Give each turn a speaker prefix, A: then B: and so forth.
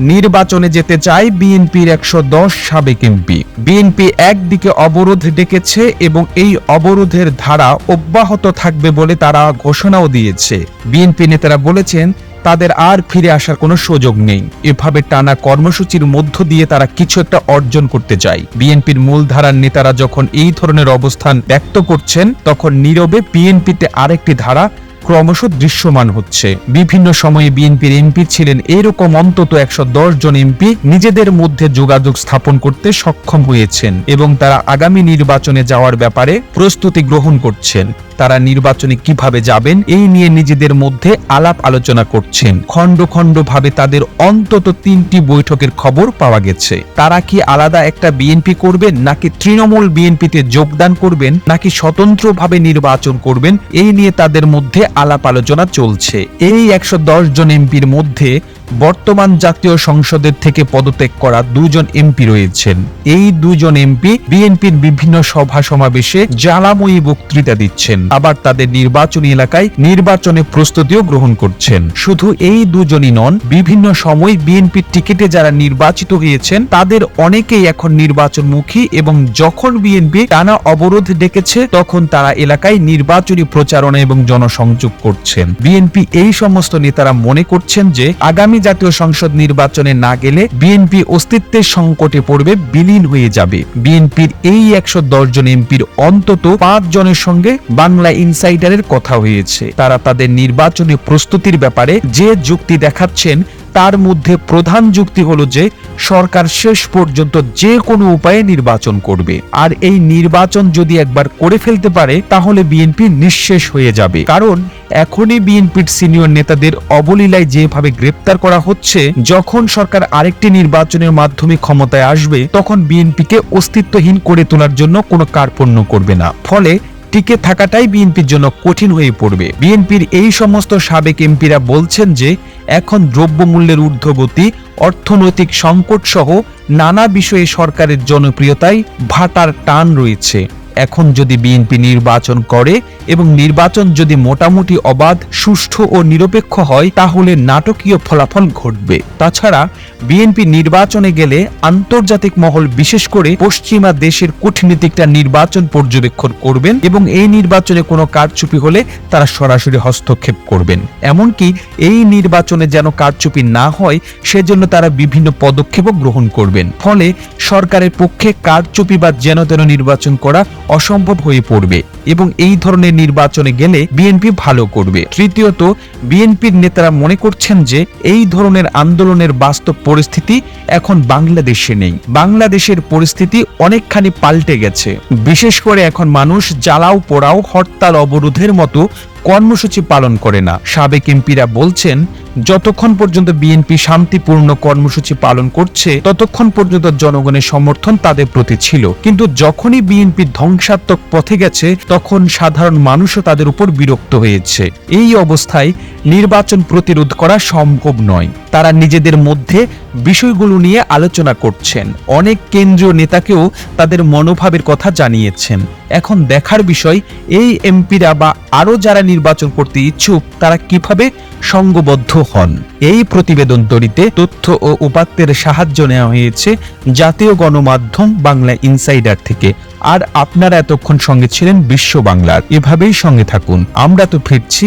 A: নির্বাচনে যেতে চায় বিএনপির একশো দশ সাবেক এমপি। বিএনপি একদিকে অবরোধ ডেকেছে এবং এই অবরোধের ধারা অব্যাহত থাকবে বলে তারা ঘোষণাও দিয়েছে। বিএনপি নেতারা বলেছেন, তাদের আর ফিরে আসার কোনো সুযোগ নেই। এভাবে টানা কর্মসূচির মধ্য দিয়ে তারা কিছু একটা অর্জন করতে চায়। বিএনপির মূলধারার নেতারা যখন এই ধরনের অবস্থান ব্যক্ত করছেন, তখন নীরবে বিএনপিতে আরেকটি ধারা ক্রমশ দৃশ্যমান হচ্ছে। বিভিন্ন সময়ে বিএনপির এমপি ছিলেন এরকম অন্তত একশো দশ জন এমপি নিজেদের মধ্যে যোগাযোগ স্থাপন করতে সক্ষম হয়েছেন এবং তারা আগামী নির্বাচনে যাওয়ার ব্যাপারে প্রস্তুতি গ্রহণ করছেন। তারা নির্বাচনে কীভাবে যাবেন, এই নিয়ে নিজেদের মধ্যে আলাপ আলোচনা করছেন। খণ্ড খণ্ড ভাবে তাদের অন্তত তিনটি বৈঠকের খবর পাওয়া গেছে। তারা কি আলাদা একটা বিএনপি করবেন, নাকি তৃণমূল বিএনপিতে যোগদান করবেন, নাকি স্বতন্ত্রভাবে নির্বাচন করবেন, এই নিয়ে তাদের মধ্যে আলাপ আলোচনা চলছে। এই একশো দশ জন এমপির মধ্যে বর্তমান জাতীয় সংসদের থেকে পদত্যাগ করা দুজন এমপি রয়েছেন। এই দুজন এমপি বিএনপির বিভিন্ন সভা সমাবেশে জ্বালাময়ী বক্তৃতা দিচ্ছেন। আবার তাদের নির্বাচনী এলাকায় নির্বাচনে প্রস্তুতিও গ্রহণ করছেন। শুধু এই দুজনই নন, বিভিন্ন সময় বিএনপির টিকিটে যারা নির্বাচিত হয়েছেন, তাদের অনেকেই এখন নির্বাচনমুখী এবং যখন বিএনপি টানা অবরোধ ডেকেছে, তখন তারা এলাকায় নির্বাচনী প্রচারণা এবং জনসংযোগ করছেন। বিএনপি এই সমস্ত নেতারা মনে করছেন যে, আগামী জাতীয় সংসদ নির্বাচনে না গেলে বিএনপি অস্তিত্বের সংকটে পড়বে, বিলীন হয়ে যাবে। বিএনপির এই একশো দশ জন এমপির অন্তত পাঁচ জনের সঙ্গে বাংলা ইনসাইডারের কথা হয়েছে। তারা তাদের নির্বাচনী প্রস্তুতির ব্যাপারে যে যুক্তি দেখাচ্ছেন তার মধ্যে প্রধান যুক্তি হলো যে, সরকার শেষ পর্যন্ত যে কোনো উপায়ে নির্বাচন করবে। আর এই নির্বাচন যদি একবার করে ফেলতে পারে, তাহলে বিএনপি নিঃশেষ হয়ে যাবে। কারণ, এখনই বিএনপির সিনিয়র নেতাদের অবলীলায় যেভাবে গ্রেপ্তার করা হচ্ছে, যখন সরকার আরেকটি নির্বাচনের মাধ্যমে ক্ষমতায় আসবে, তখন বিএনপিকে অস্তিত্বহীন করে তোলার জন্য কোনো কার্পণ্য করবে না। ফলে, টিকে থাকাটাই বিএনপির জন্য কঠিন হয়ে পড়বে। বিএনপির এই সমস্ত সাবেক এমপিরা বলছেন যে এখন দ্রব্যমূল্যের ঊর্ধ্বগতি অর্থনৈতিক সংকটসহ নানা বিষয়ে সরকারের জনপ্রিয়তায় ভাটার টান রয়েছে। এখন যদি বিএনপি নির্বাচন করে এবং নির্বাচন যদি মোটামুটি অবাধ, সুষ্ঠু ও নিরপেক্ষ হয়, তাহলে নাটকীয় ফলাফল ঘটবে। তাছাড়া বিএনপি নির্বাচনে গেলে আন্তর্জাতিক মহল বিশেষ করে পশ্চিমা দেশের কূটনীতিকরা নির্বাচন পর্যবেক্ষণ করবেন এবং এই নির্বাচনে কোনো কারচুপি হলে তারা সরাসরি হস্তক্ষেপ করবেন। এমনকি এই নির্বাচনে যেন কারচুপি না হয়, সেজন্য তারা বিভিন্ন পদক্ষেপও গ্রহণ করবেন। ফলে সরকারের পক্ষে কারচুপি বা যেন তেন নির্বাচন করা অসম্ভব হয়ে পড়বে এবং এই ধরনের নির্বাচনে গেলে বিএনপি ভালো করবে। তৃতীয়ত, বিএনপির নেতারা মনে করছেন যে এই ধরনের আন্দোলনের বাস্তব পরিস্থিতি এখন বাংলাদেশে নেই। বাংলাদেশের পরিস্থিতি অনেকখানি পাল্টে গেছে। বিশেষ করে এখন মানুষ জ্বালাও পোড়াও হরতাল অবরোধের মতো কর্মসূচি পালন করে না। সাবেক এমপিরা বলছেন, যতক্ষণ পর্যন্ত বিএনপি শান্তিপূর্ণ কর্মসূচি পালন করছে, ততক্ষণ পর্যন্ত জনগণের সমর্থন তাদের প্রতি ছিল। কিন্তু যখনই বিএনপি ধ্বংসাত্মক পথে গেছে, তখন সাধারণ মানুষও তাদের উপর বিরক্ত হয়েছে। এই অবস্থায় নির্বাচন প্রতিরোধ করা সম্ভব নয়। তারা নিজেদের মধ্যে বিষয়গুলো নিয়ে আলোচনা করছেন। অনেক কেন্দ্রীয় নেতাকেও তাদের মনোভাবের কথা জানিয়েছেন। এখন দেখার বিষয়, এই এমপিরা বা আরও যারা নির্বাচন করতে ইচ্ছুক, তারা কীভাবে সঙ্গবদ্ধ হন? এই প্রতিবেদন তৈরিতে তথ্য ও উপাত্তের সাহায্য নেওয়া হয়েছে জাতীয় গণমাধ্যম বাংলা ইনসাইডার থেকে। আর আপনারা এতক্ষণ সঙ্গে ছিলেন বিশ্ব বাংলার। এভাবেই সঙ্গে থাকুন। আমরা তো ফিরছি